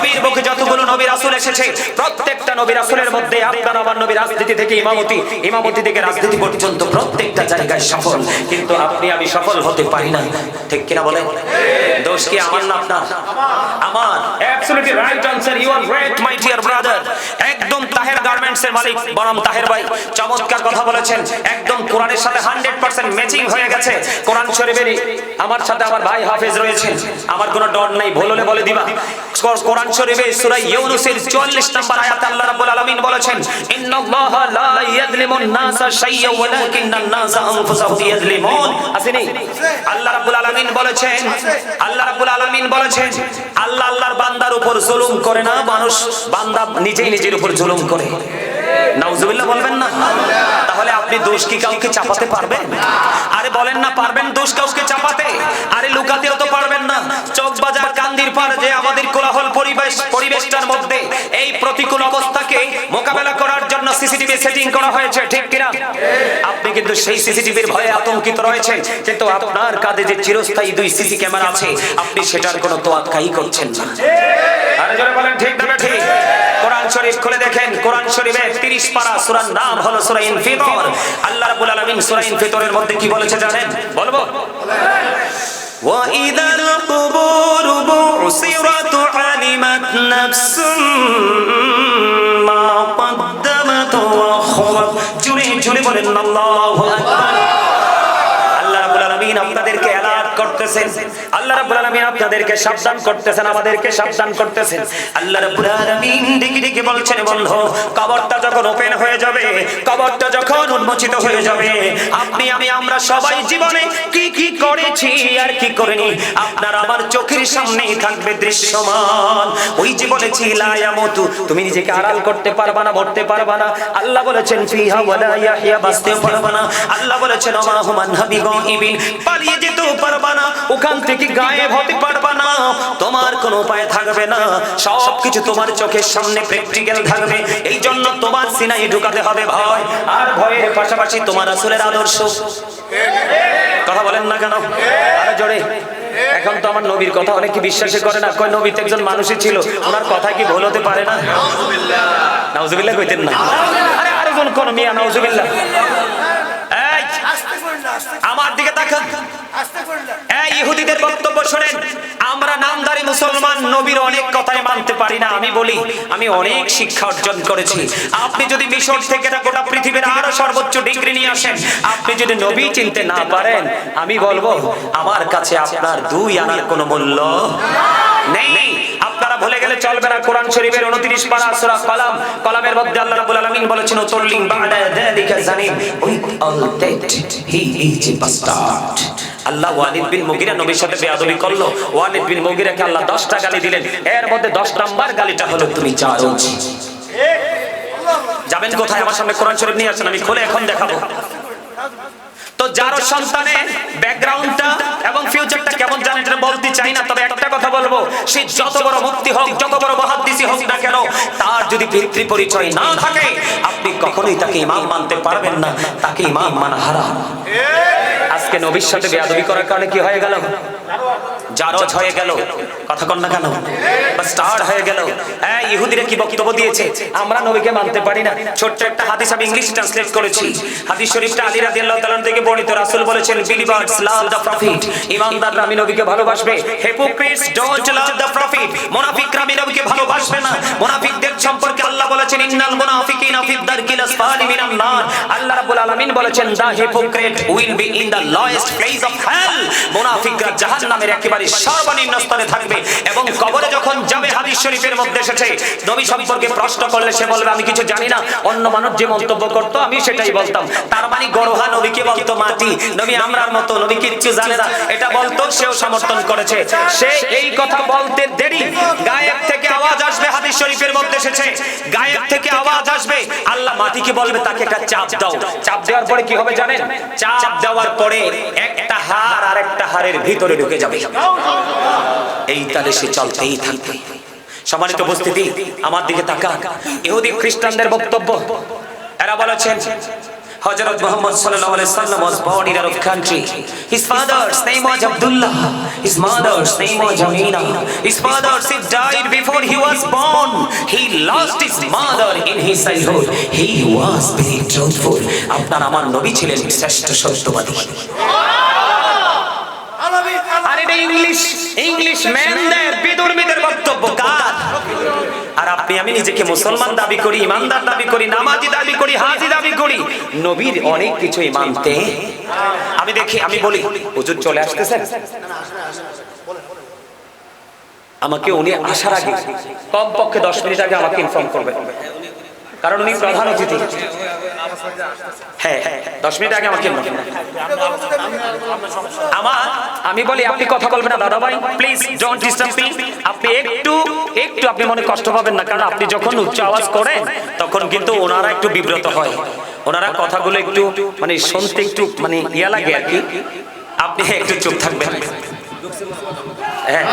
পৃথিবীর বুকে যতগুলো নবী রাসূল এসেছে প্রত্যেকটা নবী রাসূলের মধ্যে আপনার আমার নবী রাজনীতি থেকে ইমামতি ইমামতি থেকে রাজনীতি পর্যন্ত প্রত্যেকটা জায়গায় সফল। কিন্তু আপনি আমি সফল হতে পারি না ঠিক কিনা বলেন? দোষ কি আমার না আপনার? আমার। Absolutely right answer you are great my dear brother একদম তাহের গার্মেন্টস এর মালিক বরম তাহের ভাই। চমৎকার কথা বলেছেন। একদম কোরআনের সাথে 100% ম্যাচিং হয়ে গেছে। কোরআন শরীফেরই আমার সাথে আমার ভাই হাফেজ রয়েছেন। আমার কোনো ডর নাই ভুল হলে বলে দিবা। কোরআন শরীফে সূরা ইউনূসের 44 নম্বর আয়াতে আল্লাহ রাব্বুল আলামিন বলেছেন, ইন্নাল্লাহা লা নাসা শাইয়্যান ওয়ালাকিন্নান নাসা আনফুসাহুম ইয়াযলিমুন আসেনি আল্লাহ রাব্বুল আলামিন বলেছেন, আল্লাহ রাব্বুল আলামিন বলেছেন, আল্লাহ আল্লাহর বান্দার উপর জুলুম করে না, মানুষ বান্দা নিজেই নিজের উপর জুলুম করে। নাউজুবিল্লাহ বলবেন না? তাহলে আপনি দোষ কি কাউকে চাপাতে পারবেন? আরে বলেন না, পারবেন দোষ কাউকে চাপাতে? আরে লুকাতেও তো পারবেন পরিবেশটার মধ্যে এই প্রতিকূল অবস্থাকে মোকাবেলা করার জন্য সিসিটিভি সেটিং করা হয়েছে, ঠিক কিনা? আপনি কিন্তু সেই সিসিটিভির ভয়ে আতঙ্কিত রয়েছেন, কিন্তু আপনার কাঁধে যে চিরস্থায়ী দুই সিসি ক্যামেরা আছে, আপনি সেটার কোনো তোয়াক্কাই করছেন না। বলেন, ঠিক কোরআন খুলে দেখেন, কোরআন শরীফের 30 পারা সূরার নাম হলো আল্লাহ রাব্বুল আলামিন সূরা ইনফিতরের মধ্যে কি বলেছে জানেন? বলব। وإذا القبور بعصرت علمت نفس ما قدمت وخرت جري جري بولن الله أكبر. করতেছেন। আল্লাহ রাব্বুল আলামিন আপনাদেরকে সাবধান করতেছেন, আমাদেরকে সাবধান করতেছেন। আল্লাহ রাব্বুল আলামিন ডেকে ডেকে বলছেন, বন্ধু, কবরটা যখন ওপেন হয়ে যাবে, কবরটা যখন উন্মোচিত হয়ে যাবে, আপনি, আমি, আমরা সবাই জীবনে কি কি করেছি আর কি করিনি, আপনার আমার চোখের সামনেই থাকবে দৃশ্যমান। ওই যে বলেছি, লা ইয়ামুতু তুমি নিজেকে আড়াল করতে পারবা না, মরতে পারবা না। আল্লাহ বলেছেন, ফিহা ওয়ালা ইয়াহইয়া বাঁচতে পারবা না। আল্লাহ বলেছেন ওমা হুমান হাবি গাইবিন পালিয়ে যেতেও পারবা না। ওখান থেকে গায়েব হতে পারবা না। তোমার কোনো উপায় থাকবে না। সব কিছু তোমার চোখের সামনে প্র্যাকটিক্যাল থাকবে। এই জন্য তোমার সিনাই ঢুকাতে হবে ভয় আর ভয়ের পাশাপাশি তোমার আসলের আদর্শ। কথা বলেন না কেন? জোরে। এখন তো আমার নবীর কথা অনেকে বিশ্বাসই করে না। কয়, নবী তো একজন মানুষই ছিল। ওনার কথা কি ভুল হতে পারে না? নাউজুবিল্লাহ কইতেন না। আরে আরেকজন কোন মিয়া, নাউজুবিল্লাহ। আমার দিকে তাকান এই ইহুদিদের বক্তব্য শুনেন আমরা নামদারি মুসলমান নবীর অনেক কথাই মানতে পারি না, আমি বলি, আমি অনেক শিক্ষা অর্জন করেছি। আপনি যদি মিশর থেকে গোটা পৃথিবীর আরও সর্বোচ্চ ডিগ্রি নিয়ে আসেন, আপনি যদি নবী চিনতে না পারেন, আমি বলব, আমার কাছে আপনার দুই আনার কোনো মূল্য নেই। আপনারা ভুলে গেলে চলবে না, কোরআন শরীফের 29 পারা সূরা কলাম, কলামের মধ্যে আল্লাহ রাব্বুল আলামিন বলেছেন উতল্লিং বাদা যালিকা জানিম, with all that he is a bastard. আল্লাহ ওয়ালিদ বিন মুগিরা নবীর সাথে বেয়াদবি করল। ওয়ালিদ বিন মুগিরাকে আল্লাহ 10টা গালি দিলেন। এর মধ্যে 10 নাম্বার গালিটা হলো, তুমি জারজ যাবেন কোথায়? আমার সামনে কোরআন শরীফ নিয়ে আসেন, আমি খুলে এখন দেখাবো। তো যার সন্তানের ব্যাকগ্রাউন্ডটা এবং ফিউচারটা কেমন জানেন এটা বলতে চাই না, তবে একটা কথা বলব, সে যত বড় মুক্তি হোক, যত বড় মহাদ্দিসি হোক না কেন, তার যদি পিতৃ পরিচয় না থাকে, আপনি কখনোই তাকে ইমাম মানতে পারবেন না, তাকে ইমাম মানা হারাম। আজকে নবীর সাথে বেয়াদবি করার কারণে কি হয়ে গেল? জারজ হয়ে গেল। কথা কন না কেন? বা স্টার হয়ে গেল। হ্যাঁ ইহুদিরা কি বক্তব্য দিয়েছে? আমরা নবীকে মানতে পারি না। ছোট্ট একটা হাদিস আমি ইংলিশ ট্রান্সলেট করেছি। হাদিস শরীফটা আলী রাদিয়াল্লাহু তাআলা থেকে বর্ণিত। রাসূল বলেছেন বিলিভার্স লাভ দ্য প্রফিট ইমানদাররা আমি নবীকে ভালোবাসবে। Hypocrites don't love the prophet মুনাফিকরা আমি নবীকে ভালোবাসবে না। মুনাফিকদের সম্পর্কে আল্লাহ বলেছেন, ইন্নাল মুনাফিকিনা ফি দারকিল আসফালি মিনান নার। আল্লাহ আলামিন বলেছেন the hypocrite will be in the lowest place of hell মুনাফিকরা জাহান্নামের একেবারে সর্বনিম্ন স্তরে থাকবে এবং কবরে যখন যাবে, হাদিস শরীফের মধ্যে এসেছে। নবী সম্পর্কে প্রশ্ন করলে সে বলবে, আমি কিছু জানি না, অন্য মানুষ যে মন্তব্য করত, আমি সেটাই বলতাম। তার মানে গরহা নবীকে বলতো, মাটি, নবী আমরার মতো, নবী কিচ্ছু জানে না। এটা বলতো, সেও সমর্থন করেছে। সে এই কথা বলতে দেরি। গায়েব থেকে আওয়াজ আসবে, হাদিস শরীফের মধ্যে এসেছে। গায়েব থেকে আওয়াজ আসবে। আল্লাহ মাটিকে বলবে, তাকে একটা চাপ দাও। চাপ দেওয়ার পরে কি হবে জানেন? চাপ দেওয়ার পরে একটা হার আর একটা হারের ভিতরে ঢুকে যাবে। এই তালে সে চলতেই থাকবে। সম্মানিত উপস্থিতি, আমার দিকে তাকা ইহুদি খ্রিস্টানদের বক্তব্য, এরা বলেছেন Hazrat Muhammad sallallahu alaihi wasallam was born in Arab country. His father's name was Abdullah. His mother's name was Amina. His father died before he was born. He lost his mother in his childhood. He was very truthful. আপনার আমার নবী ছিলেন শ্রেষ্ঠ সত্যবাদী আর এটা English English ম্যানদের বিদুর্মীদের বক্তব্য কার আর আপনি আমি নিজেকে মুসলমান দাবি করি ইমানদার দাবি করি নামাজি দাবি করি হাজি দাবি করি। নবীর অনেক কিছুই মানতে। আমি দেখি আমি বলি হুজুর চলে আসতেছেন? আমাকে উনি আসার আগে কমপক্ষে দশ মিনিট আগে আমাকে ইনফর্ম করবেন। কারণ উনি প্রধান অতিথি। হ্যাঁ হ্যাঁ দশ মিনিট আগে আমাকে আমি বলি, আপনি কথা বলবেন না দাদা ভাই প্লিজ আপনি একটু একটু আপনি মনে কষ্ট পাবেন না আপনি যখন উচ্চ আওয়াজ করেন, তখন কিন্তু ওনারা একটু বিব্রত হয়। ওনারা কথাগুলো একটু মানে শুনতে একটু মানে ইয়া লাগে আর কি। আপনি একটু চুপ থাকবেন। হ্যাঁ